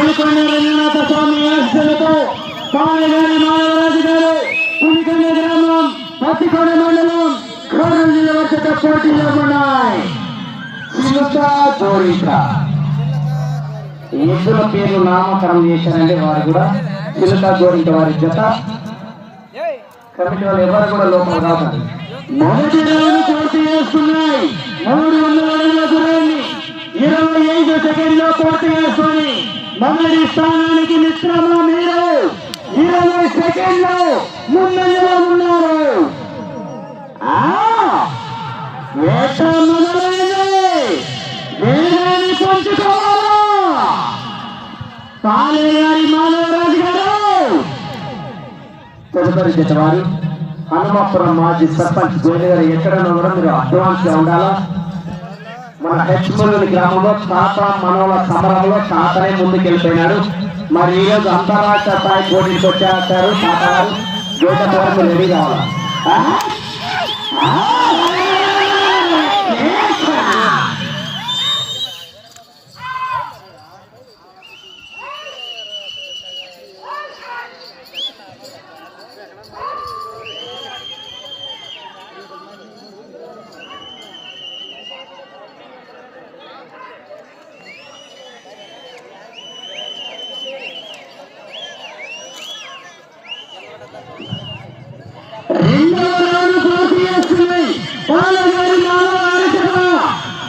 పులికొండ రంగనాథ స్వామి ఆశలతో మాధవరాజు గారు పులికొండ గ్రామం పత్తికొండ మండలం కర్నూలు జిల్లా పోటీలో ఉన్నాయి ఎద్దుల పేర్లు నామకరణం చేశారంటే వారు కూడా చిలుక జోడిక వారి జత కమిటీ వాళ్ళు ఎవరు కూడా లోపల రావాలి మొదటి రౌండ్ పూర్తి చేస్తున్నాయి మూడు వందల అడుగుల దూరాన్ని ఇరవై ఐదు సెకండ్లో పూర్తి చేసుకొని మొదటి స్థానానికి మిత్రమా మీరు? ఇరవై సెకండ్లు ముందంజలో ఉన్నారు ఆ, వేట మాధవరాజు గారు. తదుపరి జత వారు హనుమాపురం మాజీ సర్పంచ్ గోవింద గారు ఎక్కడన్నా కూడా మీరు అడ్వాన్స్గా ఉండాలా? మన హెచ్మూలి గ్రామంలో తాత మనవల సమరంలో తాతనే ముందుకెళ్ళిపోయినాడు. మరి ఈ రోజు అంతరాష్ట్ర స్థాయి పోటీకి వచ్చారు తాత గారు గేట వరకు రెడీ కావాలి ఆ? ఆ? రెండవ రౌండ్ పూర్తి చేస్తున్నాయి పాలగారి నాలుగు అరచక రెండు ఆరు వందల దూరాన్ని నిమిషం నలభై సెకండ్ల పూర్తి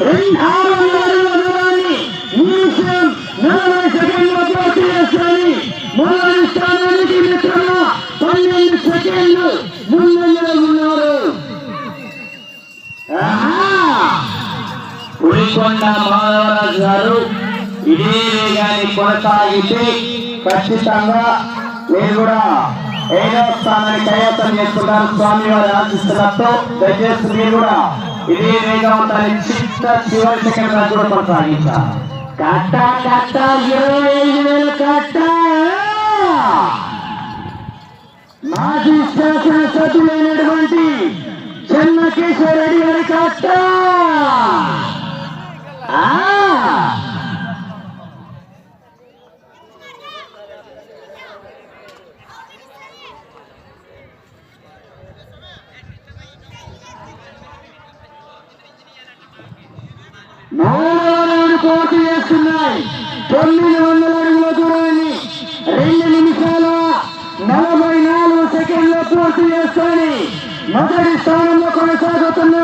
చేస్తాయి మొదటి స్థానానికి మిత్రమా పన్నెండు సెకండ్లు ముందంజలో ఉన్నారు పులికొండ మాధవరాజు గారు ఇదే వేగాన్ని కొనసాగితే ఖచ్చితంగా మీరు కూడా ఏడవ స్థానాన్ని కైవసం చేసుకుంటారు స్వామి వారి ఆశిస్తున్నట్టు దయచేసి మీరు కూడా ఇదే వేగవంతాన్ని చివరి సెకండ్ వరకు కూడా కొనసాగించాలి కట్ట కట్ట ఇరవై ఐదు వేల కట్ట మాజీ శాసన సభ్యులైనటువంటి చెన్నకేశ్వర రెడ్డి గారి కట్ట ఆ! మూడవ రౌండ్ పూర్తి చేస్తున్నాయి తొమ్మిది వందల అడుగుల దూరాన్ని రెండు నిమిషాల నలభై నాలుగు సెకండ్ల పూర్తి చేస్తాయి మొదటి స్థానంలో కొనసాగుతున్న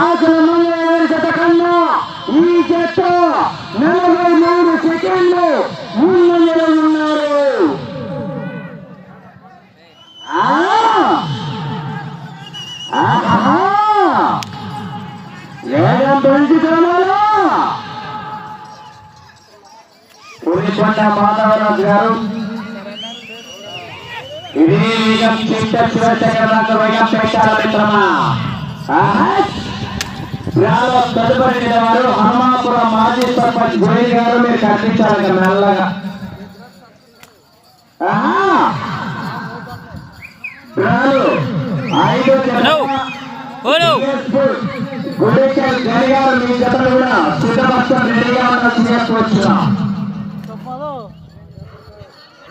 ఆకుల మంగళవారి జత కన్నా ఈ జత పులికొండ మాధవరాజు గారు ఇది వేగం చిట్ట శివశంకర్ వేగం పెట్టాలి మిత్రమా! గ్రామ తదుపరి వారు హనుమాపురం మాజీ సర్పంచ్ గోయి గారు మీరు కనిపించాలి మెల్లగా ఆహా! గ్రాలు ఐదు హలో. హలో. గుడేకల్ గడి గారు మీ జతలు కూడా సిద్ధపరచడం రెడీగా ఉండాల్సి చేసుకోవచ్చున్నాం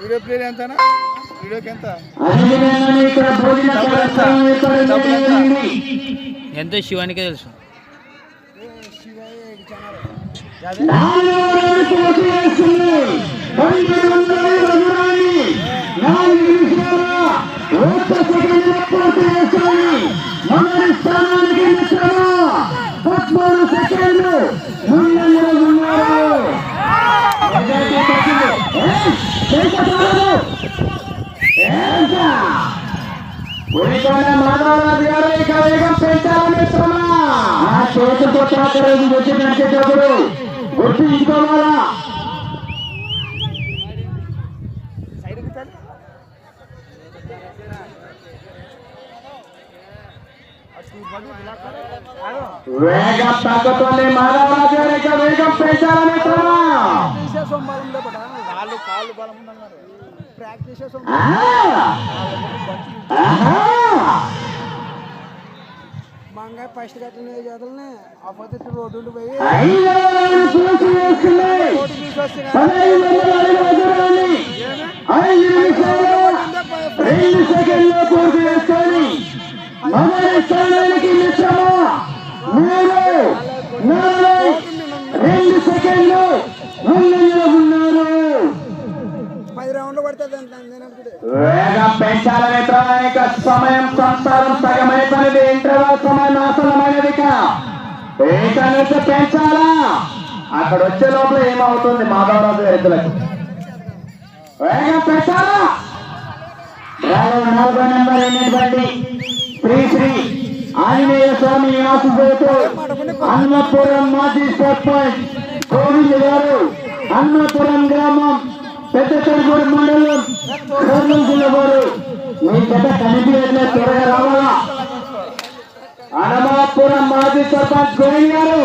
వీడియో ప్లేర్ ఎంతనా? వీడియోకి ఎంత శివానికే తెలుసు రౌండ్ పూర్తి చేస్తుంది. పన్నెండు వందల ఐదు దూరాన్ని నాలుగు నిమిషాల ఒక్క సెకండ్ల పూర్తి చేస్తుంది. మొదటి స్థానానికి మిత్రమా పదమూడు సెకండ్లు ముందంజలో ఉన్నారు మొదటి సెకండ్. ఏయ్, చేసేసారు. ఏంటా? ఉరికొండ మాధవరాజు గారు ఇక వేగం పెంచాలి మిత్రమా ఆ చేతితో తాకరేది వచ్చి నడిచేటప్పుడు గుర్తుంచుకోవాలా వేగం తగ్గుతుంది మాధవరాజు గారు ఇక వేగం ప్రాక్టీస్ ఆ! ఫస్ట్ కట్టిన చేతులని ఆపోజిట్ రోడ్డు పోయి రోడ్డు రెండు సెకండ్లు సమయం సంసారం సగమైపోయినది. ఇంటర్వల్ సమయం ఆసనమైనది ఇక పెంచాలా? అక్కడ వచ్చే లోపల ఏమవుతుంది మాధవరాజు ఎద్దులకు వేగం పెంచాలా? నలభై నెంబర్ అయినటువంటి శ్రీ శ్రీ ఆంజనేయ స్వామి నివాసంతో అన్నపురం మాజీ సర్పంచ్ గోవింద్ గారు అన్నపురం గ్రామం పెద్ద కడుగూరు మండలం కర్నూలు జిల్లా వారు మీ పెద్ద కనిపించట్లేదు త్వరగా రావాలా? అన్నమాపురం మాజీ సర్పంచ్ గోవింద్ గారు.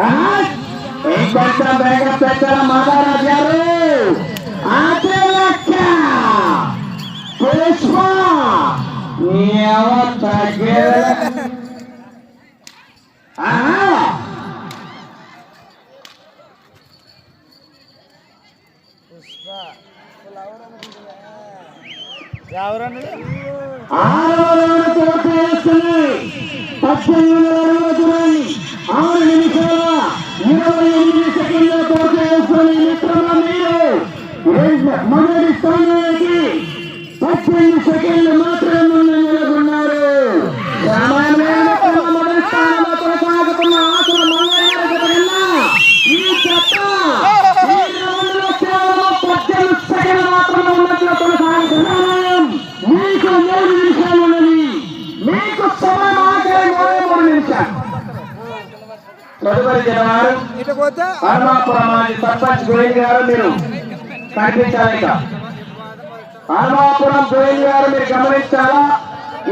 ఆహా, ఇంకొంచెం వేగం పెట్టారా మాధవరాజు గారు? అదే పుష్ప! ఆరవరణ పూర్తి చేస్తున్నాయి పద్దెనిమిది అడుగుల దూరాన్ని ఆరు నిమిషాల ఇరవై ఎనిమిది సెకండ్ల పూర్తి చేస్తున్న ఈ మిత్రమా మీరు రెండు- మొదటి స్థానానికి పద్దెనిమిది సెకండ్లు మాత్రమే సర్పంచ్ గోవింద్ గారు మీరు కనిపించాలి ఇక. గోవింద్ గారు మీరు గమనించాలా?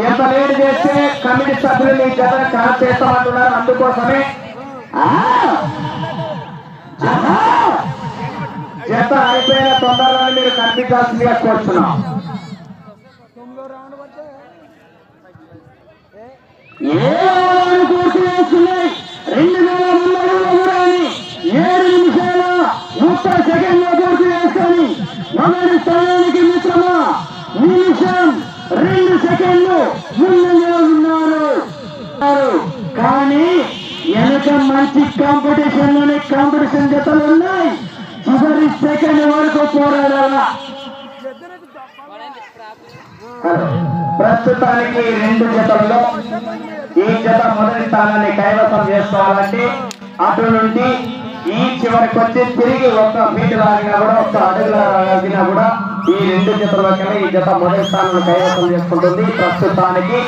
ఎంత లేట్ చేస్తే కమిటీ సభ్యులు మీ జత కాల్ చేస్తామంటున్నారు అందుకోసమే. జత అయిపోయిన తొందరలో మీరు కనిపించాల్సిందిగా కోరుతున్నాం రెండు రౌండ్ పడితే ఏడు పూర్తి చేస్తున్నాయి రెండు వేల ముందు దూరాన్ని ఏడు నిమిషాల ఒక్క సెకండ్లో పూర్తి చేసుకొని మొదటి స్థానానికి మిత్రమా నిమిషం రెండు సెకండ్లు ముందుగా ఉన్నారు. కానీ వెనక మంచి కాంపిటీషన్లోనే కాంపిటీషన్ జతలు ఉన్నాయి. చివరి సెకండ్ వరకు పోరాడాలా? ప్రస్తుతానికి రెండు జతల్లో ఈ జత మొదటి స్థానాన్ని కైవసం చేసుకోవాలంటే అటు నుండి ఈ చివరికి వచ్చి తిరిగి ఒక్క ఫీట్ లాగినా కూడా ఒక్క అడుగు లాగినా కూడా ఈ రెండు జతల్లోకెళ్ళి ఈ జత మొదటి స్థానాన్ని కైవసం చేసుకుంటుంది ప్రస్తుతానికి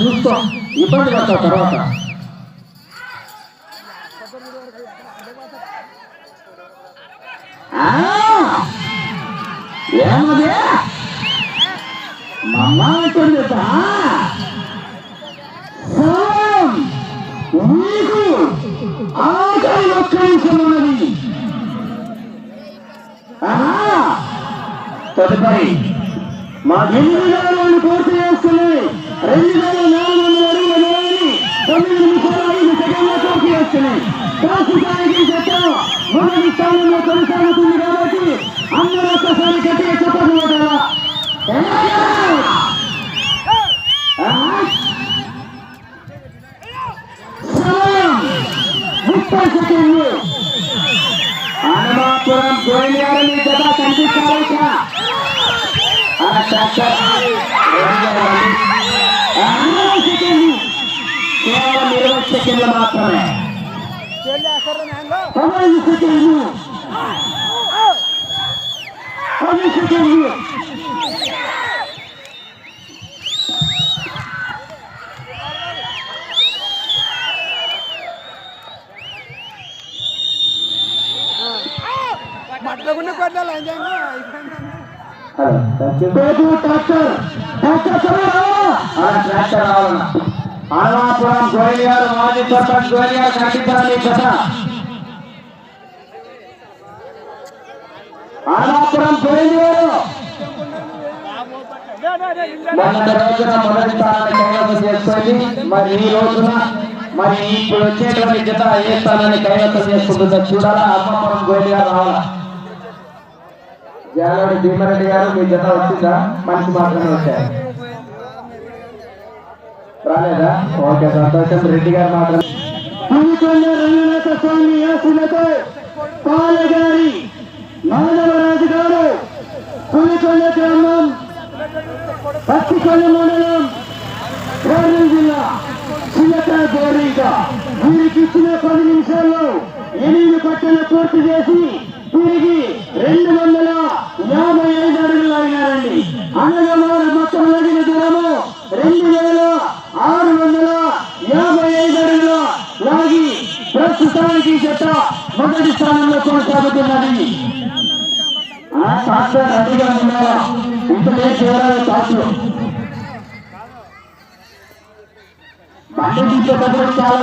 చూస్తాం ఇబ్బంది పడతాం తర్వాత ఏమది? మమ్మ అంటుంది తా. సలాం. నీకు ఆఖరి ఒక్క నిమిషం ఉన్నది తదుపరి మా ఎనిమిది వేల పూర్తి చేస్తుంది. రెండు వేల నాలుగు వందల అడుగుల దూరాన్ని తొమ్మిది నిమిషాలు ఐదు సెకండ్ల పూర్తి చేస్తున్నాయి ప్రస్తుతానికి జత మొదటి స్థానంలో కొనసాగుతుంది కాబట్టి అందరూ ఒక్కసారి గట్టిగా చెప్పదు ముప్పై సెకండ్లు హనుమాపురం గోవిందారు మీ జత కనిపిస్తారా ఇక్కడ? ఆ ట్రాక్టర్ గోవిందరావు. అరవై సెకండ్లు కేవలం ఇరవై సెకండ్లు మాత్రమే చెల్లి వేస్తారా నేను పదహైదు సెకండ్లు పది సెకండ్లు మట్ల గుండె కొట్టాలి అంజంగా అయిపోయింది హలో ట్రాక్టర్ ట్రాక్టర్ సమయం అలా ట్రాక్టర్ రావాలన్నా హనుమాపురం గోయల్ గారు మాజీ సర్పంచ్ గోయల్ గారు కనిపించాలి జత హనుమాపురం గోయల్ రోజున మొదటి స్థానాన్ని కైవసం చేసుకొని మరి ఈ రోజున మరి ఇప్పుడు వచ్చేటువంటి జత ఏ స్థానాన్ని కైవసం చేసుకుంటుందో చూడాలా? హనుమాపురం గోయల్ గారు రావాలా? జాలవాడి భీమారెడ్డి గారు మీ జత వచ్చిందా? మనిషి మాత్రమే వచ్చారు. రాలేదా? ఓకే సంతోషం. రెడ్డి గారు మాత్రం రంగనాథ స్వామి ఆశలతో పాలగారి మాధవరాజు గ్రామం పత్తికొండ మండలం కర్నూలు జిల్లా చిలక గోరీక వీరికి ఇచ్చిన పది నిమిషాల్లో ఎనిమిది పట్టలు పూర్తి చేసి వీరికి రెండు వందల యాభై ఐదు అడుగులు అడిగారండి అనగా వారు మొత్తం లాగిన దూరము రెండు వేల ఆరు వందల యాభై ఐదు అడుగుల లాగి ప్రస్తుతానికి జత మొదటి స్థానంలో కొనసాగుతున్నది ఆ ట్రాక్టర్ రెడీగా ఉన్నారా ఇంతలే చేరాలి బండి చాలా